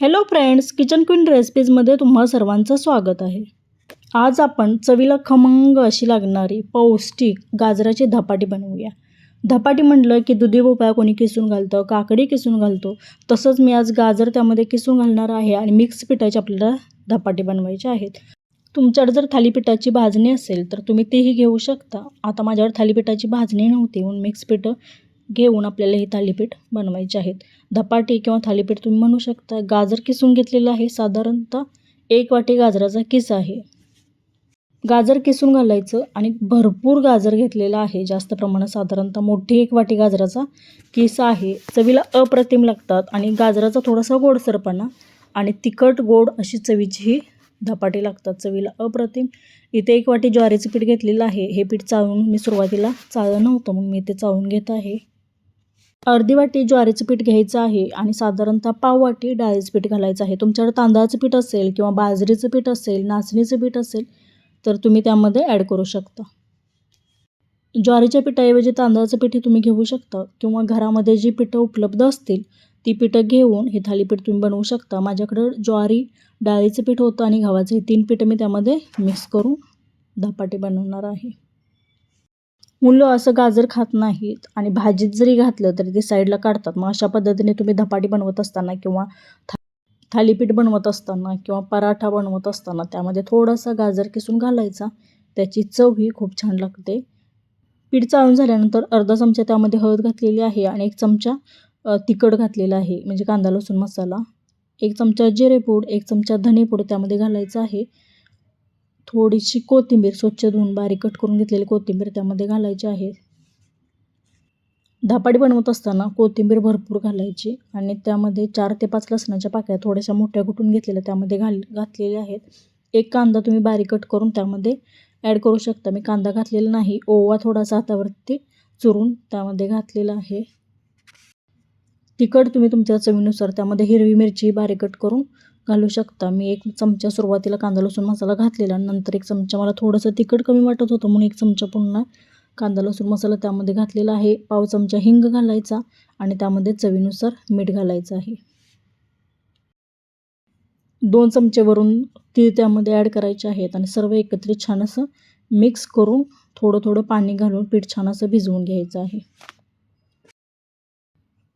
Hello friends kitchen queen रेसिपीजमध्ये तुम्हा सर्वांचं स्वागत आहे. आज आपण चवीला खमंग अशी लागणारी पौष्टिक गाजराची धपाटी बनवूया. धपाटी म्हटलं की दुधी भोपळा कोणी किसून घालतं काकडी किसून घालतो. तसंच मी आज गाजर त्यामध्ये किसून घालणार आहे आणि मिक्स पिठाची आपल्याला धपाटी बनवायची आहेत. तुमच्याकडे जर थालीपीठाची भाजणी असेल तर तुम्ही तेही घेऊ शकता. आता माझ्याकडे थालीपीठाची भाजणी नव्हती म्हणून मिक्स पिठं घेऊन आपल्याला हे थालीपीठ बनवायचे आहेत. धपाटी किंवा थालीपीठ तुम्ही म्हणू शकता. गाजर किसून घेतलेलं आहे. साधारणतः एक वाटी गाजराचा किस आहे. गाजर किसून घालायचं आणि भरपूर गाजर घेतलेलं आहे. जास्त प्रमाणात साधारणतः मोठी एक वाटी गाजराचा किस आहे. चवीला अप्रतिम लागतात आणि गाजराचा थोडासा गोडसरपणा आणि तिखट गोड अशी चवीची ही धपाटी लागतात. चवीला अप्रतिम. इथे एक वाटी ज्वारीचं पीठ घेतलेलं आहे. हे पीठ चाळून मी सुरुवातीला चाळलं नव्हतं मग मी ते चाळून घेत आहे. अर्धी वाटी ज्वारीचं पीठ घ्यायचं आहे आणि साधारणतः पाव वाटी डाळीचं पीठ घालायचं आहे. तुमच्याकडे तांदळाचं पीठ असेल किंवा बाजरीचं पीठ असेल नाचणीचं पीठ असेल तर तुम्ही त्यामध्ये ॲड करू शकता. ज्वारीच्या पिठाऐवजी तांदळाचं पीठ तुम्ही घेऊ शकता किंवा घरामध्ये जी पिठं उपलब्ध असतील ती पिठं घेऊन हे थालीपीठ तुम्ही बनवू शकता. माझ्याकडं ज्वारी डाळीचं पीठ होतं आणि गव्हाचं हे तीन पिठं मी त्यामध्ये मिक्स करून धपाटे बनवणार आहे. मुलं असं गाजर खात नाहीत आणि भाजीत जरी घातलं तरी ते साईडला काढतात. मग अशा पद्धतीने तुम्ही धपाटी बनवत असताना किंवा था थालीपीठ बनवत असताना किंवा पराठा बनवत असताना त्यामध्ये थोडासा गाजर किसून घालायचा. त्याची चव ही खूप छान लागते. पीठ चाळून झाल्यानंतर अर्धा चमचा त्यामध्ये हळद घातलेली आहे आणि एक चमचा तिखट घातलेला आहे म्हणजे कांदा लसूण मसाला. एक चमचा जिरेपूड एक चमचा धनेपूड त्यामध्ये घालायचं आहे. थोडीशी कोथिंबीर स्वच्छ धुवून बारीक कट करून घेतलेली कोथिंबीर त्यामध्ये घालायची आहे. धापाडी बनवत असताना कोथिंबीर भरपूर घालायची आणि त्यामध्ये चार ते पाच लसणाच्या पाकळ्या थोड्याशा मोठ्या कुटून घेतलेल्या त्यामध्ये घाल घातलेल्या आहेत. एक कांदा तुम्ही बारीक कट करून त्यामध्ये ॲड करू शकता. मी कांदा घातलेला नाही ओवा थोडासा हातावरती चुरून त्यामध्ये घातलेला आहे. तिखट तुम्ही तुमच्या चवीनुसार त्यामध्ये हिरवी मिरची बारीक कट करून घालू शकता. मी एक चमचा सुरुवातीला कांदा लसूण मसाला घातलेला नंतर एक चमचा मला थोडंसं तिखट कमी वाटत होतं म्हणून एक चमचा पुन्हा कांदा लसूण मसाला त्यामध्ये घातलेला आहे. पाव चमचा हिंग घालायचा आणि त्यामध्ये चवीनुसार मीठ घालायचं आहे. दोन चमचेवरून तीळ त्यामध्ये ॲड करायचे आहेत आणि सर्व एकत्रित छान असं मिक्स करून थोडं थोडं पाणी घालून पीठ छान असं भिजवून घ्यायचं आहे.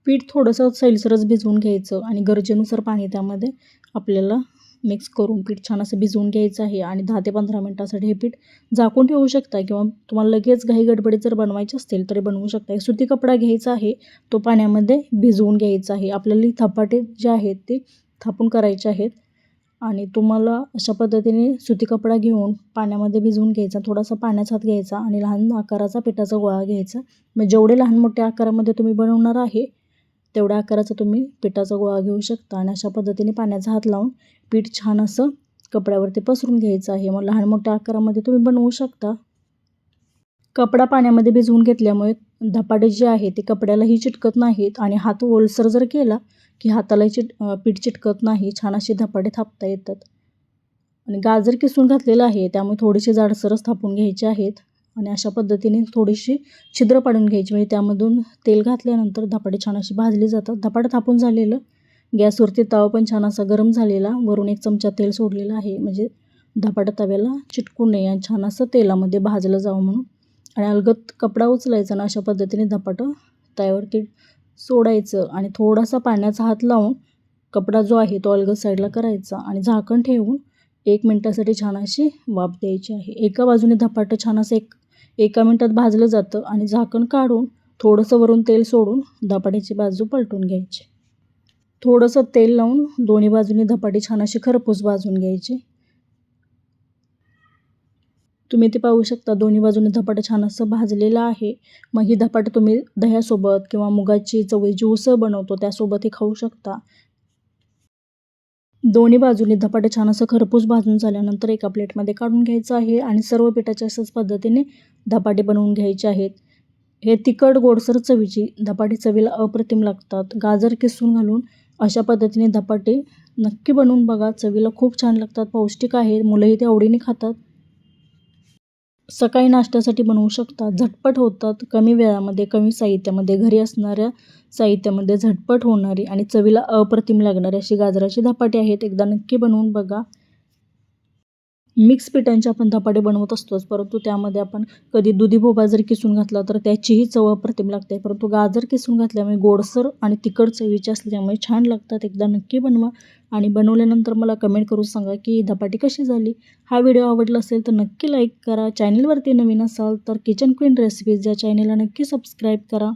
पीठ थोडंसं सैलसरच भिजवून घ्यायचं आणि गरजेनुसार पाणी त्यामध्ये आपल्याला मिक्स करून पीठ छान असं भिजवून घ्यायचं आहे आणि दहा ते पंधरा मिनटासाठी हे पीठ झाकून ठेवू शकता किंवा तुम्हाला लगेच घाई गडबडीत जर बनवायची असतील तरी बनवू शकता. सुती कपडा घ्यायचा आहे तो पाण्यामध्ये भिजवून घ्यायचा आहे. आपल्याला थपाटे जे आहेत ते थापून करायचे आहेत आणि तुम्हाला अशा पद्धतीने सुती कपडा घेऊन पाण्यामध्ये भिजवून घ्यायचा थोडासा पाण्याचा हात घ्यायचा आणि लहान आकाराचा पिठाचा गोळा घ्यायचा. मग जेवढे लहान मोठ्या आकारामध्ये तुम्ही बनवणार आहे तेवढ्या आकाराचा तुम्ही पिठाचा गोळा घेऊ शकता आणि अशा पद्धतीने पाण्याचा हात लावून पीठ छान असं कपड्यावरती पसरून घ्यायचं आहे. मग लहान मोठ्या आकारामध्ये तुम्ही बनवू शकता. कपडा पाण्यामध्ये भिजवून घेतल्यामुळे धपाटे जे आहे ते कपड्यालाही चिटकत नाहीत आणि हात ओलसर जर केला की हातालाही चिट पीठ चिटकत नाही छान असे धपाटे थापता येतात. आणि गाजर किसून घातलेलं आहे त्यामुळे थोडेसे जाडसरच थापून घ्यायचे आहेत. आणि अशा पद्धतीने थोडीशी छिद्र पाडून घ्यायची. म्हणजे त्यामधून तेल घातल्यानंतर धपाटे छान अशी भाजली जातात. धपाटे थापून झालेलं गॅसवरती तवा पण छान असा गरम झालेला. वरून एक चमचा तेल सोडलेला आहे. म्हणजे धपाटा तव्याला चिटकू नये आणि छान असं तेलामध्ये भाजलं जावं म्हणून. आणि अलगत कपडा उचलायचा ना अशा पद्धतीने धपाटं तव्यावरती सोडायचं आणि थोडासा पाण्याचा हात लावून कपडा जो आहे तो अलगत साईडला करायचा आणि झाकण ठेवून एक मिनटासाठी छान अशी वाफ द्यायची आहे. एका बाजूने धपाटं छान असं एक एका मिनटात भाजलं जातं आणि झाकण काढून थोडंसं वरून तेल सोडून धपाट्याची बाजू पलटून घ्यायची. थोडंसं तेल लावून दोन्ही बाजूनी धपाटे छान अशी खरपूस भाजून घ्यायची. तुम्ही ते पाहू शकता दोन्ही बाजूने धपाटं छान असं भाजलेलं आहे. मग ही धपाटं तुम्ही दह्यासोबत किंवा मुगाची चवळीची उसळ बनवतो त्यासोबतही खाऊ शकता. दोन्ही बाजूने धपाटे छान असं खरपूस भाजून झाल्यानंतर एका प्लेटमध्ये काढून घ्यायचं आहे आणि सर्व पिठाच्या अशाच पद्धतीने धपाटे बनवून घ्यायचे आहेत. हे तिखट गोडसर चवीची धपाटे चवीला अप्रतिम लागतात. गाजर किसून घालून अशा पद्धतीने धपाटे नक्की बनवून बघा. चवीला खूप छान लागतात. पौष्टिक आहेत. मुलंही ते आवडीने खातात. सकाळी नाश्त्यासाठी बनवू शकता. झटपट होतात. कमी वेळामध्ये कमी साहित्यामध्ये. घरी असणाऱ्या साहित्यामध्ये झटपट होणारी आणि चवीला अप्रतिम लागणारी अशी गाजराची धपाटे आहेत. एकदा नक्की बनवून बघा. मिक्स पिठांचे आपण धपाटे बनवत असतोच परंतु त्यामध्ये आपण कधी दुधी भोपळा जर किसून घातला तर त्याचीही चव अप्रतिम लागते. परंतु गाजर किसून घातल्यामुळे गोडसर आणि तिखट चवीचे असल्यामुळे छान लागतात. एकदा नक्की बनवा. आणि बनवल्यानंतर मला कमेंट करून सांगा की धपाटी कशी झाली? हा व्हिडिओ आवडला असेल तर नक्की लाईक करा. चॅनलवरती नवीन असाल तर किचन क्वीन रेसिपीज या चॅनलला नक्की सबस्क्राईब करा.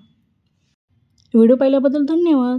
व्हिडिओ पाहिल्याबद्दल धन्यवाद.